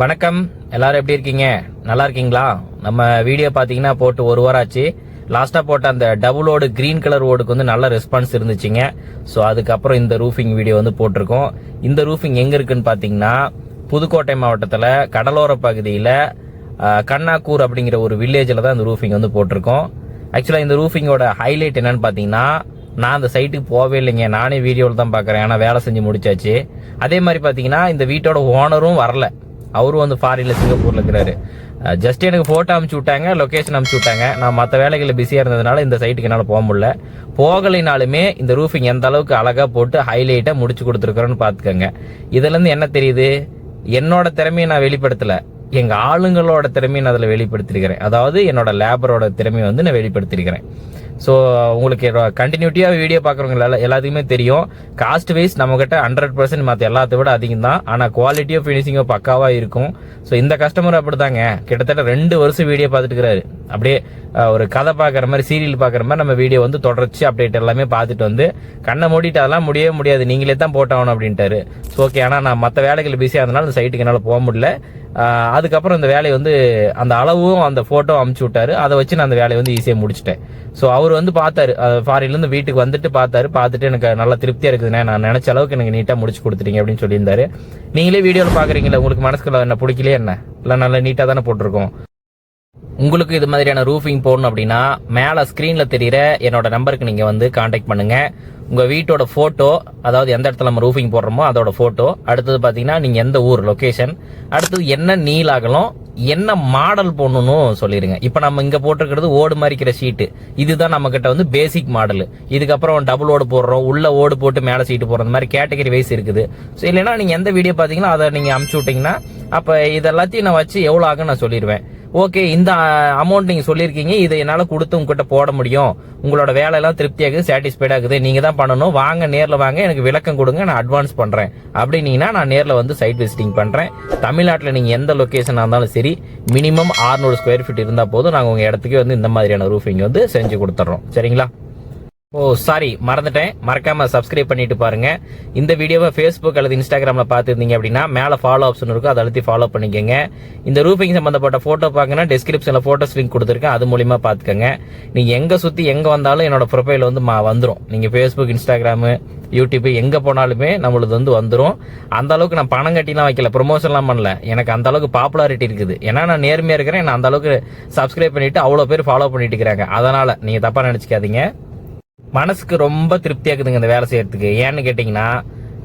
வணக்கம். எல்லாரும் எப்படி இருக்கீங்க? நல்லா இருக்கீங்களா? நம்ம வீடியோ பார்த்தீங்கன்னா போட்டு ஒரு வாரம் ஆச்சு. லாஸ்ட்டாக போட்ட அந்த டபுள் ஓடு க்ரீன் கலர் ஓடுக்கு வந்து நல்ல ரெஸ்பான்ஸ் இருந்துச்சுங்க. ஸோ அதுக்கப்புறம் இந்த ரூஃபிங் வீடியோ வந்து போட்டிருக்கோம். இந்த ரூஃபிங் எங்கே இருக்குன்னு பார்த்தீங்கன்னா புதுக்கோட்டை மாவட்டத்தில் கடலோர பகுதியில் கண்ணாக்கூர் அப்படிங்கிற ஒரு வில்லேஜில் தான் இந்த ரூஃபிங் வந்து போட்டிருக்கோம். ஆக்சுவலாக இந்த ரூஃபிங்கோட ஹைலைட் என்னன்னு பார்த்தீங்கன்னா நான் அந்த சைட்டுக்கு போகவே இல்லைங்க. நானே வீடியோவில் தான் பார்க்குறேன் ஆனால் வேலை செஞ்சு முடிச்சாச்சு. அதே மாதிரி பார்த்தீங்கன்னா இந்த வீட்டோட ஓனரும் வரல. அவரும் வந்து ஃபாரின்ல சிங்கப்பூர்ல இருக்கிறாரு. ஜஸ்ட் எனக்கு ஃபோட்டோ அமுச்சு விட்டாங்க லொகேஷன் அமுச்சு விட்டாங்க. நான் மற்ற வேலைகளில் பிஸியாக இருந்ததுனால இந்த சைட்டுக்கு என்னால் போக முடியல. போகலைனாலுமே இந்த ரூஃபிங் எந்த அளவுக்கு அழகாக போட்டு ஹைலைட்டாக முடிச்சு கொடுத்துருக்குறோன்னு பார்த்துக்கோங்க. இதுலேருந்து என்ன தெரியுது? என்னோட திறமையை நான் வெளிப்படுத்தலை. எங்கள் ஆளுங்களோட திறமையை நான் அதில் வெளிப்படுத்திருக்கிறேன். அதாவது என்னோட லேபரோட திறமையை வந்து நான் வெளிப்படுத்திருக்கிறேன். ஸோ உங்களுக்கு கண்டினியூட்டியாக வீடியோ பார்க்குறவங்க எல்லாத்துக்குமே தெரியும். காஸ்ட் வைஸ் நம்மக்கிட்ட ஹண்ட்ரட் பர்சன்ட் மற்ற எல்லாத்த விட அதிகம் தான் ஆனால் குவாலிட்டியோ ஃபினிஷிங்கோ பக்காவாக இருக்கும். ஸோ இந்த கஸ்டமர் அப்படிதாங்க. கிட்டத்தட்ட ரெண்டு வருஷம் வீடியோ பார்த்துட்டு இருக்கிறாரு அப்படியே ஒரு கதை பார்க்குற மாதிரி சீரியல் பார்க்குற மாதிரி நம்ம வீடியோ வந்து தொடர்ச்சி அப்டேட் எல்லாமே பார்த்துட்டு வந்து கண்ணை மூடிட்டு அதெல்லாம் முடியவே முடியாது. நீங்களே தான் போட்டாகணும் அப்படின்ட்டாரு. ஸோ ஓகே ஆனால் நான் மற்ற வேலைகள் பிஸியாக இருந்தனால அந்த சைட்டுக்கு என்னால் போக முடியல. அதுக்கப்புறம் இந்த வேலையை வந்து அந்த அளவும் அந்த ஃபோட்டோ அமுச்சு விட்டாரு. அதை வச்சு நான் அந்த வேலையை வந்து ஈஸியாக முடிச்சிட்டேன். ஸோ அவர் வந்து பார்த்தாரு. ஃபாரின்லேருந்து வீட்டுக்கு வந்துட்டு பார்த்தாரு. பார்த்துட்டு எனக்கு நல்லா திருப்தியாக இருக்குதுண்ணே நான் நினச்ச அளவுக்கு எனக்கு நீட்டாக முடிச்சு கொடுத்துட்டீங்க அப்படின்னு சொல்லியிருந்தாரு. நீங்களே வீடியோவில் பார்க்குறீங்களா உங்களுக்கு மனசுக்குள்ள என்ன பிடிக்கலையே என்ன? இல்லை நல்லா நீட்டாக தானே போட்டிருக்கோம். உங்களுக்கு இது மாதிரியான ரூஃபிங் போடணும் அப்படின்னா மேலே ஸ்க்ரீனில் தெரியிற என்னோட நம்பருக்கு நீங்கள் வந்து காண்டாக்ட் பண்ணுங்கள் உங்கள் வீட்டோட ஃபோட்டோ அதாவது எந்த இடத்துல நம்ம ரூஃபிங் போடுறோமோ அதோட ஃபோட்டோ அடுத்தது பார்த்தீங்கன்னா நீங்கள் எந்த ஊர் லொக்கேஷன் அடுத்தது என்ன நீல் அகலம் என்ன மாடல் போடணும்னு சொல்லிடுங்க. இப்போ நம்ம இங்கே போட்டிருக்கிறது ஓடு மாதிரிக்கிற ஷீட்டு இதுதான் நம்மக்கிட்ட வந்து பேசிக் மாடல் இதுக்கப்புறம் டபுள் ஓடு போடுறோம் உள்ள ஓடு போட்டு மேலே சீட்டு போடுற மாதிரி கேட்டகரி வைஸ் இருக்குது. ஸோ இல்லைன்னா நீங்கள் எந்த வீடியோ பார்த்தீங்கன்னா அதை நீங்கள் அமுச்சு விட்டிங்கன்னா அப்போ இதெல்லாத்தையும் நான் வச்சு எவ்வளோ ஆகும் நான் சொல்லிடுவேன். ஓகே இந்த uh, அமௌண்ட் நீங்க சொல்லியிருக்கீங்க இதை என்னால கொடுத்து உங்ககிட்ட போட முடியும். உங்களோட வேலையெல்லாம் திருப்தியாகுது சாட்டிஸ்ஃபைட் ஆகுது. நீங்க தான் பண்ணணும். வாங்க நேர்ல வாங்க. எனக்கு விளக்கம் கொடுங்க. நான் அட்வான்ஸ் பண்றேன். அப்படின்னீங்கன்னா நான் நேர்ல வந்து சைட் விசிட்டிங் பண்றேன். தமிழ்நாட்டில் நீங்க எந்த லொக்கேஷனாக இருந்தாலும் சரி மினிமம் 600 ஸ்கொயர் ஃபீட் இருந்தால் போதும். நாங்கள் உங்க இடத்துக்கு வந்து இந்த மாதிரியான ரூஃபிங் வந்து செஞ்சு கொடுத்துட்றோம் சரிங்களா? ஓ சாரி மறந்துட்டேன். மறக்காம சப்ஸ்கிரைப் பண்ணிட்டு பாருங்க. இந்த வீடியோவை ஃபேஸ்புக் அல்லது இன்ஸ்டாகிராமில் பார்த்துருந்தீங்க அப்படின்னா மேலே ஃபாலோ ஆப்ஷன் இருக்கும். அதை அழுத்தி ஃபாலோ பண்ணிக்கோங்க. இந்த ரூஃபிங் சம்பந்தப்பட்ட ஃபோட்டோ பார்க்கணும் டிஸ்கிரிப்ஷனில் ஃபோட்டோஸ் லிங்க் கொடுத்துருக்கேன். அது மூலியமாக பார்த்துக்கோங்க. நீங்கள் எங்கே சுற்றி எங்கே வந்தாலும் என்னோட ப்ரொஃபைல் வந்து மா- வந்துடும் நீங்கள் ஃபேஸ்புக் இன்ஸ்டாகிராமு யூடியூப் எங்கே போனாலுமே நம்மளுது வந்து வந்துடும் அந்த அளவுக்கு நான் பணம் கட்டிலாம் வைக்கல. ப்ரொமோஷன்லாம் பண்ணல. எனக்கு அந்த அளவுக்கு பாப்புலாரிட்டி இருக்குது. ஏன்னா நான் நேர்மையாக இருக்கிறேன். நான் அந்த அளவுக்கு சப்ஸ்கிரைப் பண்ணிட்டு அவ்வளோ பேர் ஃபாலோ பண்ணிட்டு இருக்கிறாங்க. அதனால நீங்கள் தப்பாக நினச்சிக்காதீங்க. மனசுக்கு ரொம்ப திருப்தியாக இருக்குதுங்க இந்த வேலை செய்யறதுக்கு. ஏன்னு கேட்டிங்கன்னா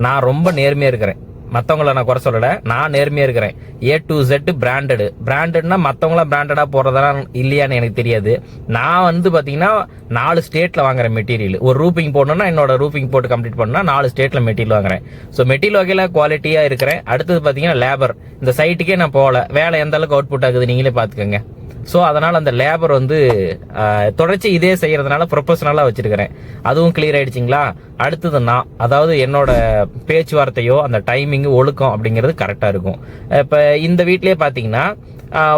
நான் ரொம்ப நேர்மையாக இருக்கிறேன். மற்றவங்கள நான் குறை சொல்லலை. நான் நேர்மையாக இருக்கிறேன். ஏ டு செட் பிராண்டடு பிராண்டட்னா மற்றவங்களாம் பிராண்டடாக போடுறதெல்லாம் இல்லையான்னு எனக்கு தெரியாது. நான் வந்து பார்த்தீங்கன்னா நாலு ஸ்டேட்டில் வாங்குறேன் மெட்டீரியல் ஒரு ரூபிங் போடணும்னா என்னோட ரூபிங் போட்டு கம்ப்ளீட் பண்ணால் நாலு ஸ்டேட்டில் மெட்டீரியல் வாங்குறேன். ஸோ மெட்டீரியல் வகையில் குவாலிட்டியாக இருக்கிறேன். அடுத்தது பார்த்தீங்கன்னா லேபர் இந்த சைட்டுக்கே நான் போகல. வேலை எந்த அளவுக்கு அவுட்புட் ஆகுது நீங்களே பார்த்துக்கோங்க ஸோ அதனால் அந்த லேபர் வந்து தொடர்ச்சி இதே செய்கிறதுனால ப்ரொஃபஷனலாக வச்சுருக்கிறேன். அதுவும் கிளியர் ஆகிடுச்சிங்களா அடுத்தது நான் அதாவது என்னோட பேச்சுவார்த்தையோ அந்த டைமிங் ஒழுக்கம் அப்படிங்கிறது கரெக்டாக இருக்கும். இப்போ இந்த வீட்லேயே பார்த்தீங்கன்னா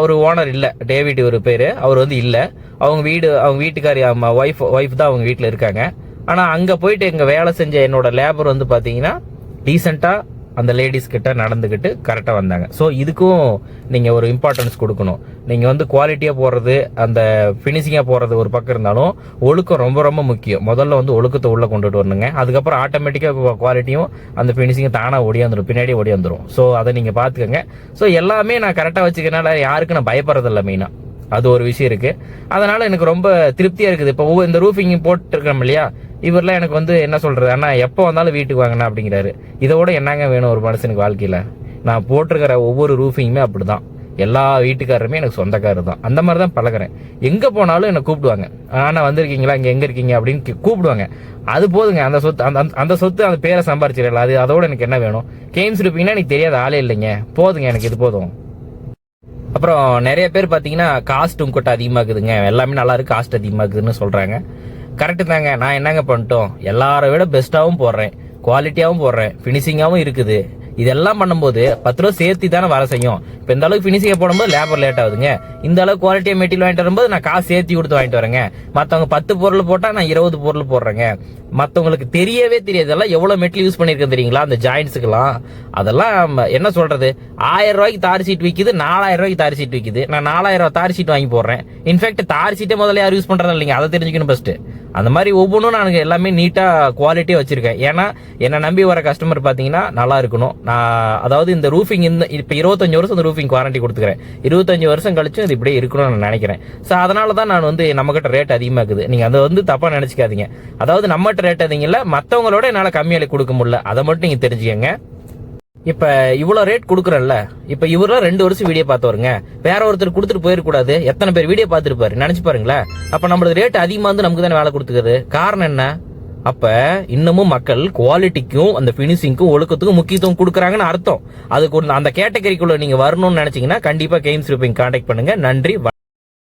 ஒரு ஓனர் இல்லை. டேவிட் ஒரு பேர். அவர் வந்து இல்லை. அவங்க வீடு அவங்க வீட்டுக்காரி ஒய்ஃப் ஒய்ஃப் தான் அவங்க வீட்டில் இருக்காங்க. ஆனால் அங்கே போயிட்டு எங்கள் வேலை செஞ்ச என்னோட லேபர் வந்து பார்த்தீங்கன்னா டீசெண்டா அந்த லேடிஸ் கிட்ட நடந்துக்கிட்டு கரெக்டாக வந்தாங்க. ஸோ இதுக்கும் நீங்கள் ஒரு இம்பார்ட்டன்ஸ் கொடுக்கணும். நீங்கள் வந்து குவாலிட்டியாக போடுறது அந்த ஃபினிஷிங்காக போடுறது ஒரு பக்கம் இருந்தாலும் ஒழுக்கம் ரொம்ப ரொம்ப முக்கியம். முதல்ல வந்து ஒழுக்கத்தை உள்ளே கொண்டுட்டு வரணுங்க. அதுக்கப்புறம் ஆட்டோமேட்டிக்காக குவாலிட்டியும் அந்த ஃபினிஷிங்கும் தானாக ஒடியாந்துடும் பின்னாடி ஒடியாந்துடும் ஸோ அதை நீங்கள் பார்த்துக்கோங்க. ஸோ எல்லாமே நான் கரெக்டாக வச்சுக்கனால யாருக்கும் நான் பயப்படுறதில்ல மெயினாக அது ஒரு விஷயம் இருக்கு. அதனால எனக்கு ரொம்ப திருப்தியா இருக்குது. இப்போ ஒவ்வொரு- இந்த ரூஃபிங் போட்டிருக்கோம் இல்லையா? இவரெல்லாம் எனக்கு வந்து என்ன சொல்றது? அண்ணா எப்போ வந்தாலும் வீட்டுக்கு வாங்கண்ணா அப்படிங்கிறாரு. இதோட என்னங்க வேணும் ஒரு மனுஷனுக்கு வாழ்க்கையில? நான் போட்டிருக்கிற ஒவ்வொரு ரூஃபிங்குமே அப்படிதான். எல்லா வீட்டுக்காரருமே எனக்கு சொந்தக்காரர் தான். அந்த மாதிரி தான் பழகுறேன். எங்க போனாலும் என்னை கூப்பிடுவாங்க. ஆனா வந்திருக்கீங்களா? இங்க எங்க இருக்கீங்க? அப்படின்னு கூப்பிடுவாங்க. அது போதுங்க. அந்த சொத்து அந்த அந்த- அந்த சொத்து அந்த பேரை சம்பாரிச்சிடல. அது அதோட எனக்கு என்ன வேணும்? கேம்ஸ் இருப்பீங்கன்னா எனக்கு தெரியாத ஆளே இல்லைங்க. போதுங்க எனக்கு இது போதும். அப்புறம் நிறைய பேர் பார்த்தீங்கன்னா காஸ்ட் உங்ககிட்ட அதிகமாகுதுங்க. எல்லாமே நல்லா இருக்கு காஸ்ட் அதிகமாகுதுன்னு சொல்கிறாங்க கரெக்டு தாங்க. நான் என்னங்க பண்ணிட்டோம்? எல்லாரை விட பெஸ்ட்டாகவும் போடுறேன். குவாலிட்டியாகவும் போடுறேன். ஃபினிஷிங்காகவும் இருக்குது. இதெல்லாம் பண்ணும்போது பத்து ரூபா சேர்த்து தானே வர செய்யும். இப்போ இந்த அளவுக்கு ஃபினிஷிங்கை போடும்போது லேபர் லேட் ஆகுதுங்க. இந்த அளவுக்கு குவாலிட்டியாக மெட்டீரியல் வாங்கிட்டு வரும்போது நான் காசு சேர்த்து கொடுத்து வாங்கிட்டு வரேங்க. மற்றவங்க பத்து பொருள் போட்டால் நான் இருபது பொருள் போடுறேங்க. மற்றவங்களுக்கு தெரியவே தெரியாததெல்லாம் எவ்வளோ மெட்டீரியல் யூஸ் பண்ணியிருக்கேன் தெரியுங்களா? அந்த ஜாயின்ஸுக்கெல்லாம் அதெல்லாம் என்ன சொல்றது? ஆயிரம் ரூபாய்க்கு தார் சீட் விற்கிது நாலாயிரம் ரூபாய்க்கு தார் சீட் விற்கிது நான் நாலாயிரம் ரூபா தார் சீட் வாங்கி போடுறேன். இன்ஃபேக்ட் தார் சீட்டே முதல்ல யாரும் யூஸ் பண்ணுறதா இல்லைங்க அதை தெரிஞ்சுக்கணும் ஃபஸ்ட்டு அந்த மாதிரி ஒவ்வொன்றும் நான் எல்லாமே நீட்டாக குவாலிட்டியாக வச்சுருக்கேன். ஏன்னா என்னை நம்பி வர கஸ்டமர் பார்த்தீங்கன்னா நல்லா இருக்கணும். நான் அதாவது இந்த ரூஃபிங் இந்த இப்போ இருபத்தஞ்சி வருஷம் இந்த ரூஃபிங் வாரண்டி கொடுத்துக்கிறேன். இருபத்தஞ்சி வருஷம் கழிச்சும் இது இப்படியே இருக்கணும்னு நான் நினைக்கிறேன். ஸோ அதனால தான் நான் வந்து நம்மக்கிட்ட ரேட் அதிகமாக இருக்குது நீங்கள் அதை வந்து தப்பாக நினச்சிக்காதீங்க. அதாவது நம்மகிட்ட ரேட் அதிகம் இல்லை மற்றவங்களோட என்னால் கம்மியால கொடுக்க முடியல. அதை மட்டும் நீங்கள் தெரிஞ்சுக்கங்க. இப்ப இவ்வளவு ரேட் கொடுக்குறேன்ல இப்ப இவரெல்லாம் ரெண்டு வருஷம் வீடியோ பார்த்தவருங்க. வேற ஒருத்தர் கொடுத்துட்டு போயிருக்கூடாது எத்தனை பேர் வீடியோ பார்த்துருப்பாரு நினைச்சு பாருங்களேன். அப்ப நம்மளோட ரேட் அதிகமா வந்து நமக்கு தானே வேலை கொடுத்துக்கிறது காரணம் என்ன? அப்ப இன்னமும் மக்கள் குவாலிட்டிக்கும் அந்த பினிஷிங்க்கும் ஒழுக்கத்துக்கும் முக்கியத்துவம் கொடுக்குறாங்கன்னு அர்த்தம். அதுக்கு அந்த கேட்டகரிக்குள்ள நீங்க வரணும்னு நினைச்சீங்கன்னா கண்டிப்பா கேம்ஸ் ரூபிங் கான்டாக்ட் பண்ணுங்க. நன்றி